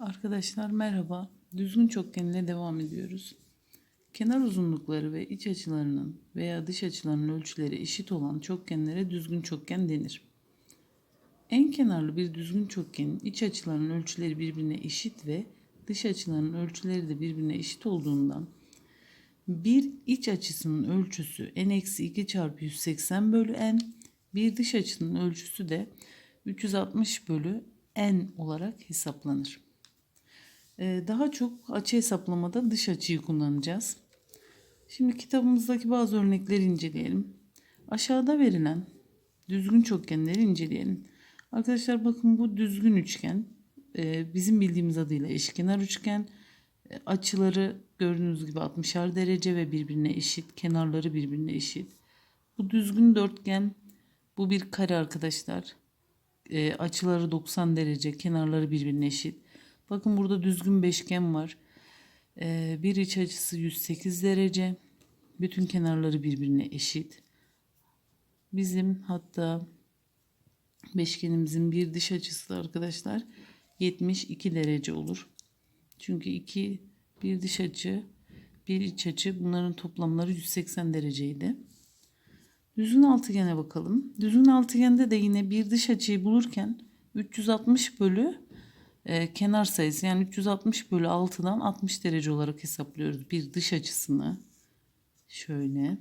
Arkadaşlar merhaba. Düzgün çokgenle devam ediyoruz. Kenar uzunlukları ve iç açılarının veya dış açılarının ölçüleri eşit olan çokgenlere düzgün çokgen denir. En kenarlı bir düzgün çokgenin iç açılarının ölçüleri birbirine eşit ve dış açılarının ölçüleri de birbirine eşit olduğundan bir iç açısının ölçüsü n-2 çarpı 180 bölü n, bir dış açının ölçüsü de 360 bölü n olarak hesaplanır. Ee, Daha çok açı hesaplamada dış açıyı kullanacağız. Şimdi kitabımızdaki bazı örnekleri inceleyelim. Aşağıda verilen düzgün çokgenleri inceleyelim. Arkadaşlar bakın bu düzgün üçgen. Ee, Bizim bildiğimiz adıyla eşkenar üçgen. Ee, Açıları gördüğünüz gibi 60'ar derece ve birbirine eşit. Kenarları birbirine eşit. Bu düzgün dörtgen. Bu bir kare arkadaşlar. Ee, açıları 90 derece, kenarları birbirine eşit. Bakın burada düzgün beşgen var. Ee, bir iç açısı 108 derece. Bütün kenarları birbirine eşit. Bizim hatta beşgenimizin bir dış açısı da arkadaşlar 72 derece olur. Çünkü iki bir dış açı, bir iç açı bunların toplamları 180 dereceydi. Düzgün altıgene bakalım. Düzgün altıgende de yine bir dış açıyı bulurken 360 bölü e, kenar sayısı yani 360 bölü 6'dan 60 derece olarak hesaplıyoruz bir dış açısını. Şöyle.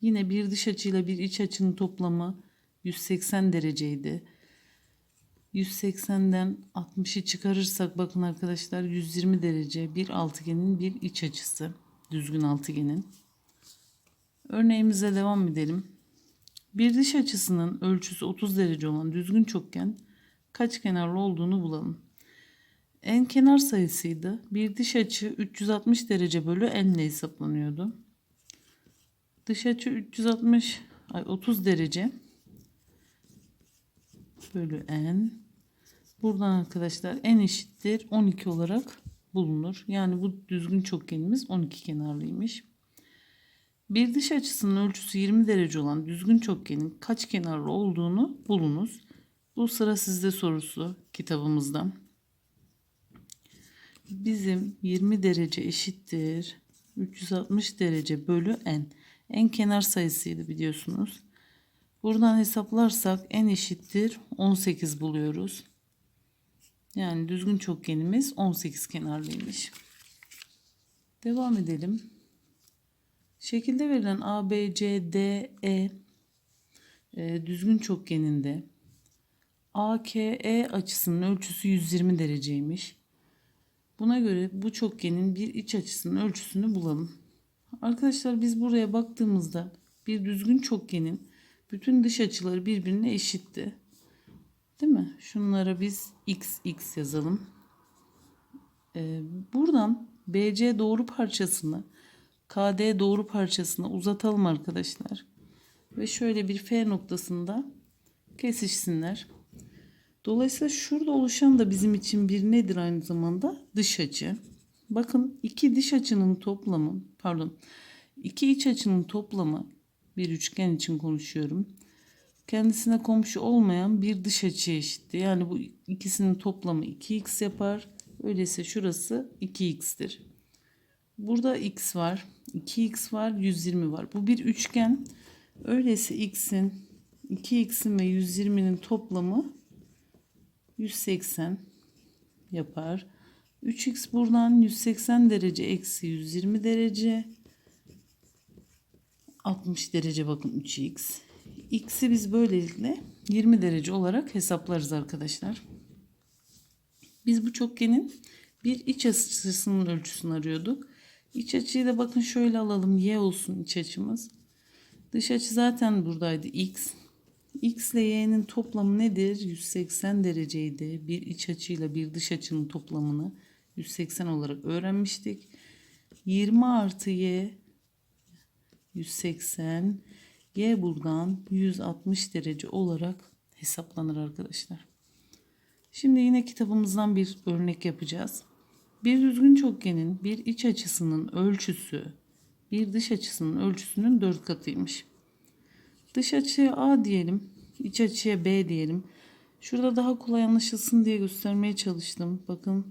Yine bir dış açıyla bir iç açının toplamı 180 dereceydi. 180'den 60'ı çıkarırsak bakın arkadaşlar 120 derece bir altıgenin bir iç açısı. Düzgün altıgenin. Örneğimize devam edelim. Bir dış açısının ölçüsü 30 derece olan düzgün çokgen kaç kenarlı olduğunu bulalım. En kenar sayısıydı. Bir dış açı 360 derece bölü n ile hesaplanıyordu. Dış açı 360 ay 30 derece bölü n. Buradan arkadaşlar n eşittir 12 olarak bulunur. Yani bu düzgün çokgenimiz 12 kenarlıymış. Bir dış açısının ölçüsü 20 derece olan düzgün çokgenin kaç kenarlı olduğunu bulunuz. Bu sıra sizde sorusu kitabımızdan. Bizim 20 derece eşittir 360 derece bölü n. En kenar sayısıydı biliyorsunuz. Buradan hesaplarsak n eşittir 18 buluyoruz. Yani düzgün çokgenimiz 18 kenarlıymış. Devam edelim. Şekilde verilen A, B, C, D, E e, düzgün çokgeninde AKE açısının ölçüsü 120 dereceymiş. Buna göre bu çokgenin bir iç açısının ölçüsünü bulalım. Arkadaşlar biz buraya baktığımızda bir düzgün çokgenin bütün dış açıları birbirine eşitti. Değil mi? Şunlara biz x x yazalım. Ee, buradan BC doğru parçasını KD doğru parçasını uzatalım arkadaşlar. Ve şöyle bir F noktasında kesişsinler. Dolayısıyla şurada oluşan da bizim için bir nedir aynı zamanda? Dış açı. Bakın iki dış açının toplamı, pardon, iki iç açının toplamı bir üçgen için konuşuyorum. Kendisine komşu olmayan bir dış açı eşitti. Yani bu ikisinin toplamı 2x yapar. Öyleyse şurası 2x'tir. Burada x var, 2x var, 120 var. Bu bir üçgen. Öyleyse x'in, 2x'in ve 120'nin toplamı 180 yapar. 3x buradan 180 derece eksi 120 derece 60 derece bakın 3x. X'i biz böylelikle 20 derece olarak hesaplarız arkadaşlar. Biz bu çokgenin bir iç açısının ölçüsünü arıyorduk. İç açıyı da bakın şöyle alalım. Y olsun iç açımız. Dış açı zaten buradaydı. X. X ile Y'nin toplamı nedir? 180 dereceydi. Bir iç açıyla bir dış açının toplamını 180 olarak öğrenmiştik. 20 artı Y 180. Y buradan 160 derece olarak hesaplanır arkadaşlar. Şimdi yine kitabımızdan bir örnek yapacağız. Bir düzgün çokgenin bir iç açısının ölçüsü bir dış açısının ölçüsünün 4 katıymış. Dış açıya A diyelim, iç açıya B diyelim. Şurada daha kolay anlaşılsın diye göstermeye çalıştım. Bakın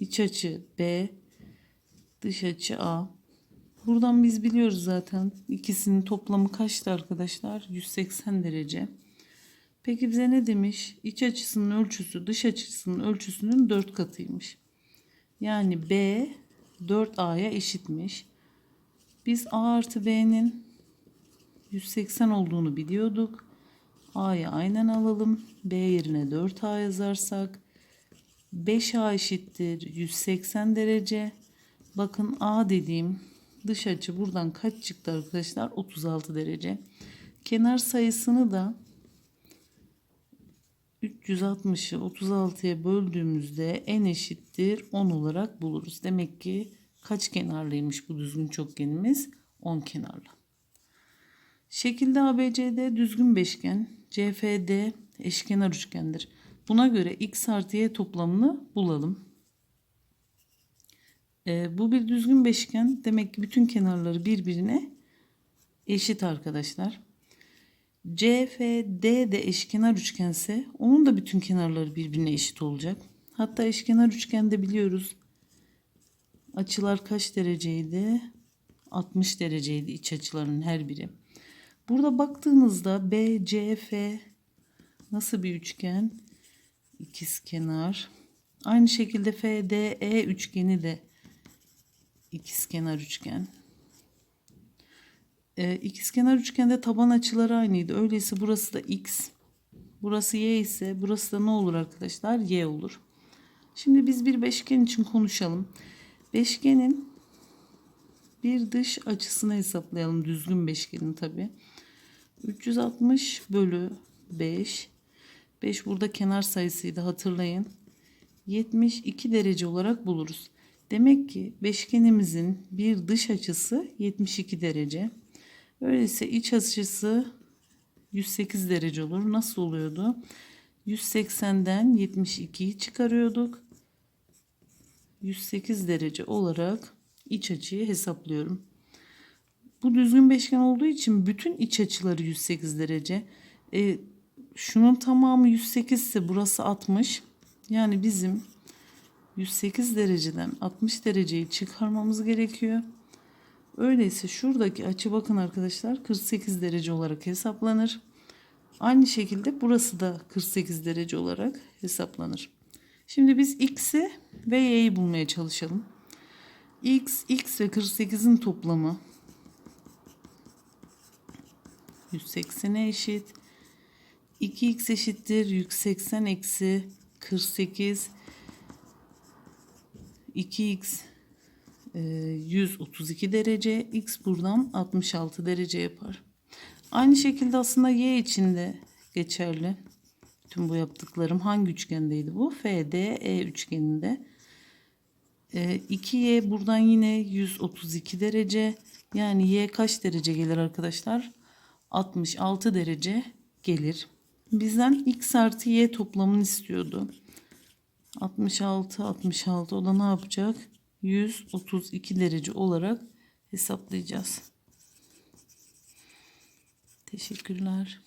iç açı B, dış açı A. Buradan biz biliyoruz zaten ikisinin toplamı kaçtı arkadaşlar? 180 derece. Peki bize ne demiş? İç açısının ölçüsü dış açısının ölçüsünün 4 katıymış. Yani B 4A'ya eşitmiş. Biz A artı B'nin 180 olduğunu biliyorduk. A'yı aynen alalım. B yerine 4A yazarsak 5A eşittir 180 derece. Bakın A dediğim dış açı buradan kaç çıktı arkadaşlar? 36 derece. Kenar sayısını da 360'ı 36'ya böldüğümüzde n eşittir 10 olarak buluruz. Demek ki kaç kenarlıymış bu düzgün çokgenimiz? 10 kenarlı. Şekilde ABCD düzgün beşgen, CFD eşkenar üçgendir. Buna göre x artı y toplamını bulalım. Ee, bu bir düzgün beşgen. Demek ki bütün kenarları birbirine eşit arkadaşlar. CFD de eşkenar üçgense onun da bütün kenarları birbirine eşit olacak. Hatta eşkenar üçgende biliyoruz açılar kaç dereceydi? 60 dereceydi iç açıların her biri. Burada baktığınızda BCF nasıl bir üçgen? İkizkenar. Aynı şekilde FDE üçgeni de ikizkenar üçgen. Ee, ikizkenar üçgende taban açıları aynıydı. Öyleyse burası da x. Burası y ise burası da ne olur arkadaşlar? Y olur. Şimdi biz bir beşgen için konuşalım. Beşgenin bir dış açısını hesaplayalım. Düzgün beşgenin tabi. 360 bölü 5. 5 burada kenar sayısıydı hatırlayın. 72 derece olarak buluruz. Demek ki beşgenimizin bir dış açısı 72 derece. Öyleyse iç açısı 108 derece olur. Nasıl oluyordu? 180'den 72'yi çıkarıyorduk. 108 derece olarak iç açıyı hesaplıyorum. Bu düzgün beşgen olduğu için bütün iç açıları 108 derece. E, şunun tamamı 108 ise burası 60. Yani bizim 108 dereceden 60 dereceyi çıkarmamız gerekiyor. Öyleyse şuradaki açı bakın arkadaşlar 48 derece olarak hesaplanır. Aynı şekilde burası da 48 derece olarak hesaplanır. Şimdi biz x'i ve y'yi bulmaya çalışalım. x, x ve 48'in toplamı 180'e eşit. 2x eşittir 180 eksi 48 2x 132 derece x buradan 66 derece yapar. Aynı şekilde aslında y için de geçerli. Bütün bu yaptıklarım hangi üçgendeydi bu? FDE üçgeninde. 2y buradan yine 132 derece. Yani y kaç derece gelir arkadaşlar? 66 derece gelir. Bizden x artı y toplamını istiyordu. 66 66 o da ne yapacak? 132 derece olarak hesaplayacağız. Teşekkürler.